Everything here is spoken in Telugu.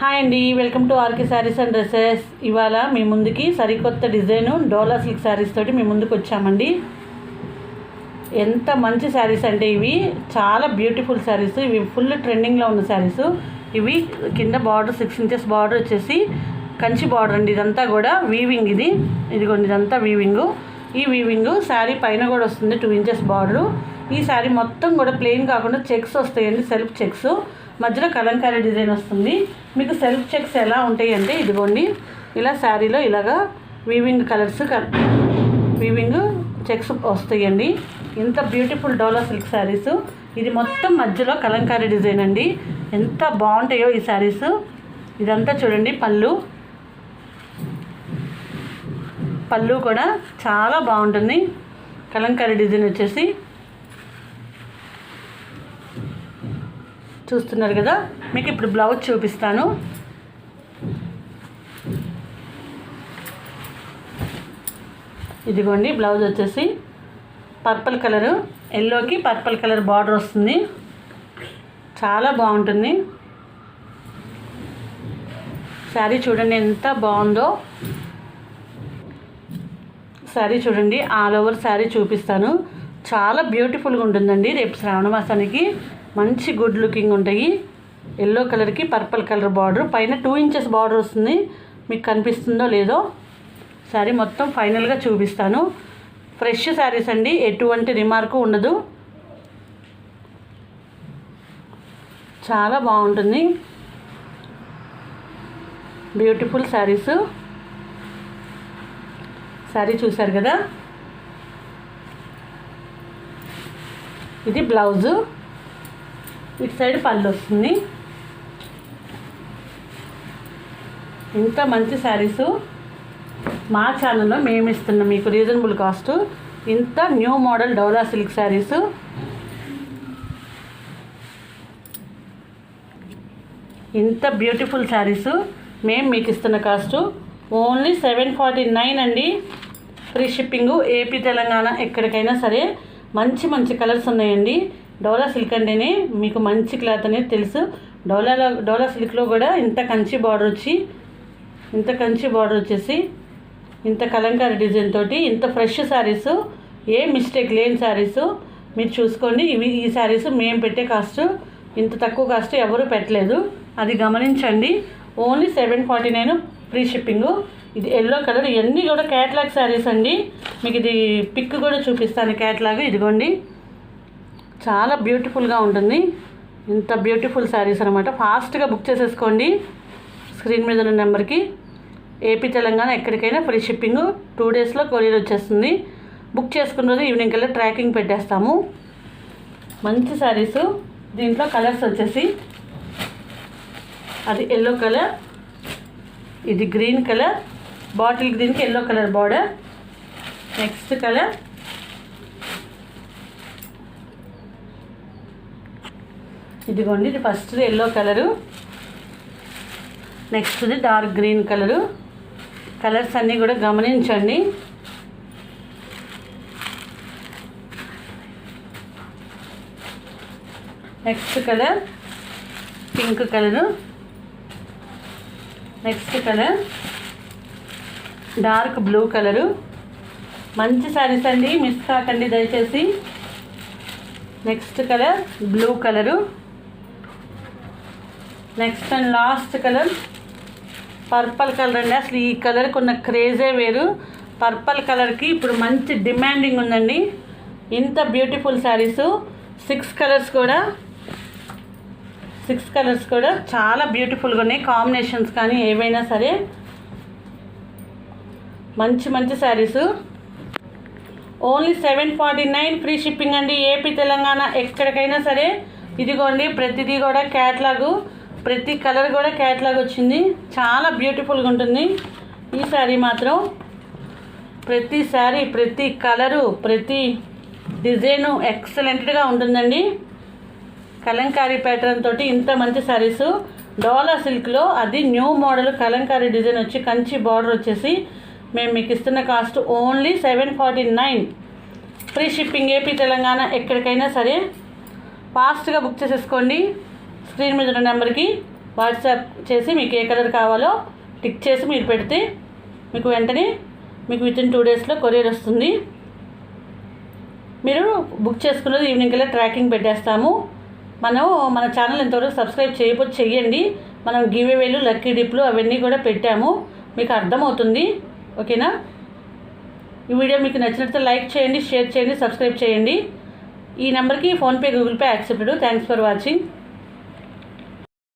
హాయ్ అండి welcome to RK saris and dresses ఇవాళ మీ ముందుకి సరికొత్త డిజైను డోలా సిల్క్ శారీస్ తోటి మీ ముందుకు వచ్చామండి. ఎంత మంచి శారీస్ అంటే ఇవి. చాలా బ్యూటిఫుల్ శారీస్ ఇవి ఫుల్ ట్రెండింగ్లో ఉన్న శారీస్ ఇవి కింద బార్డర్ సిక్స్ ఇంచెస్ బార్డర్ వచ్చేసి కంచి బార్డర్ అండి. ఇదంతా కూడా వీవింగ్ ఇది. ఇదిగోండి ఇదంతా వీవింగ్ ఈ వీవింగ్ శారీ పైన కూడా వస్తుంది టూ ఇంచెస్ బార్డరు ఈ శారీ మొత్తం కూడా ప్లెయిన్ కాకుండా చెక్స్ వస్తాయండి సెల్ఫ్ చెక్స్ మధ్యలో కలంకారీ డిజైన్ వస్తుంది. మీకు సెల్ఫ్ చెక్స్ ఎలా ఉంటాయి అంటే ఇదిగోండి ఇలా శారీలో ఇలాగా వీవింగ్ కలర్స్ వీవింగ్ చెక్స్ వస్తాయండి. ఇంత బ్యూటిఫుల్ డోలా సిల్క్ శారీస్. ఇది మొత్తం మధ్యలో కలంకారీ డిజైన్ అండి. ఎంత బాగుంటాయో ఈ శారీస్. ఇదంతా చూడండి పళ్ళు. పళ్ళు కూడా చాలా బాగుంటుంది. కలంకారీ డిజైన్ వచ్చేసి చూస్తున్నారు కదా? మీకు ఇప్పుడు బ్లౌజ్ చూపిస్తాను. ఇదిగోండి బ్లౌజ్ వచ్చేసి పర్పుల్ కలరు. ఎల్లోకి పర్పుల్ కలర్ బార్డర్ వస్తుంది. చాలా బాగుంటుంది. శారీ చూడండి ఎంత బాగుందో. శారీ చూడండి ఆల్ ఓవర్ శారీ చూపిస్తాను. చాలా బ్యూటిఫుల్గా ఉంటుందండి రేపు శ్రావణ మాసానికి. మంచి గుడ్ లుకింగ్ ఉంటాయి. ఎల్లో కలర్కి పర్పుల్ కలర్ బార్డర్ పైన టూ ఇంచెస్ బార్డర్ వస్తుంది. మీకు కనిపిస్తుందో లేదో శారీ మొత్తం ఫైనల్గా చూపిస్తాను. ఫ్రెష్ శారీస్ అండి. ఎటువంటి రిమార్కు ఉండదు. చాలా బాగుంటుంది. బ్యూటిఫుల్ శారీస్ శారీ చూశారు కదా? ఇది బ్లౌజు ఇటు సైడ్ పళ్ళు వస్తుంది. ఇంత మంచి శారీసు మా ఛానల్లో మేము ఇస్తున్నాం. మీకు రీజనబుల్ కాస్ట్. ఇంత న్యూ మోడల్ డౌలా సిల్క్ శారీస్. ఇంత బ్యూటిఫుల్ శారీస్ మేము మీకు ఇస్తున్న cost. Only seven forty nine అండి. ఫ్రీ షిప్పింగ్ ఏపీ తెలంగాణ ఎక్కడికైనా సరే మంచి మంచి కలర్స్ ఉన్నాయండి. డోలా సిల్క్ అంటేనే మీకు మంచి క్లాత్ అనేది తెలుసు. డోలాలో డోలా సిల్క్లో కూడా ఇంత కంచి బార్డర్ వచ్చి ఇంత కంచి బార్డర్ వచ్చేసి ఇంత కలంకారీ డిజైన్ తోటి ఇంత ఫ్రెష్ శారీస్ ఏ మిస్టేక్ లేని శారీస్ మీరు చూసుకోండి. ఇవి ఈ శారీస్ మేము పెట్టే కాస్ట్ ఇంత తక్కువ కాస్ట్ ఎవరు పెట్టలేదు. అది గమనించండి. Only seven forty nine free shipping. ఇది ఎల్లో కలర్. ఇవన్నీ కూడా క్యాట్లాగ్ శారీస్ అండి. మీకు ఇది పిక్ కూడా చూపిస్తాను క్యాట్లాగ్. ఇదిగోండి. చాలా బ్యూటిఫుల్గా ఉంటుంది. ఇంత బ్యూటిఫుల్ శారీస్ అనమాట ఫాస్ట్గా బుక్ చేసేసుకోండి. స్క్రీన్ మీద ఉన్న నెంబర్కి. ఏపీ తెలంగాణ ఎక్కడికైనా ఫ్రీ షిప్పింగ్ టూ డేస్లో కొరియర్ వచ్చేస్తుంది. బుక్ చేసుకున్న రోజు ఈవినింగ్ కల్లా ట్రాకింగ్ పెట్టేస్తాము. మంచి శారీస్ దీంట్లో కలర్స్ వచ్చేసి అది ఎల్లో కలర్ ఇది గ్రీన్ కలర్ బాటిల్ గ్రీన్కి yellow colour border next colour ఇదిగోండి ఇది ఫస్ట్ ఎల్లో కలరు నెక్స్ట్ది డార్క్ గ్రీన్ కలరు కలర్స్ అన్నీ కూడా గమనించండి. Next colour pink colour next colour dark blue colour మంచి శారీస్ అండి మిస్ కాకండి దయచేసి. Next colour blue colour next and last colour purple colour అండి. అసలు ఈ కలర్కి ఉన్న క్రేజే వేరు. పర్పల్ కలర్కి ఇప్పుడు మంచి డిమాండింగ్ ఉందండి. ఇంత బ్యూటిఫుల్ శారీస్ సిక్స్ కలర్స్ కూడా సిక్స్ కలర్స్ కూడా చాలా బ్యూటిఫుల్గా ఉన్నాయి. కాంబినేషన్స్ కానీ ఏవైనా సరే. మంచి మంచి saris only seven forty nine free shipping అండి. ఏపీ తెలంగాణ ఎక్కడికైనా సరే. ఇదిగోండి ప్రతిదీ కూడా క్యాట్లాగు ప్రతి కలర్ కూడా క్యాట్లాగ్ వచ్చింది. చాలా బ్యూటిఫుల్గా ఉంటుంది. ఈ శారీ మాత్రం ప్రతి శారీ ప్రతి కలరు ప్రతి డిజైను ఎక్సలెంట్గా ఉంటుందండి. కలంకారీ ప్యాటర్న్ తోటి ఇంత మంచి శారీస్. డోలా సిల్క్లో అది న్యూ మోడల్ కలంకారీ డిజైన్ వచ్చి కంచి బార్డర్ వచ్చేసి మేము మీకు ఇస్తున్న cost only seven forty nine free shipping AP Telangana ఎక్కడికైనా సరే. ఫాస్ట్గా బుక్ చేసేసుకోండి. స్క్రీన్ మీద ఉన్న నెంబర్కి వాట్సాప్ చేసి మీకు ఏ కలర్ కావాలో టిక్ చేసి మీరు పెడితే మీకు వెంటనే మీకు విత్ ఇన్ టూ డేస్లో కొరియర్ వస్తుంది. మీరు బుక్ చేసుకున్నది ఈవినింగ్ కల్లా ట్రాకింగ్ పెట్టేస్తాము. మనం మన ఛానల్ ఇంతవరకు సబ్స్క్రైబ్ చేయకపోతే చెయ్యండి. మనం గివేవేలు లక్కీ డిప్లు అవన్నీ కూడా పెట్టాము. మీకు అర్థమవుతుంది. ఓకేనా? ఈ వీడియో మీకు నచ్చినట్లయితే లైక్ చేయండి షేర్ చేయండి సబ్స్క్రైబ్ చేయండి. ఈ నెంబర్కి PhonePe Google Pay accepted. Thanks for watching.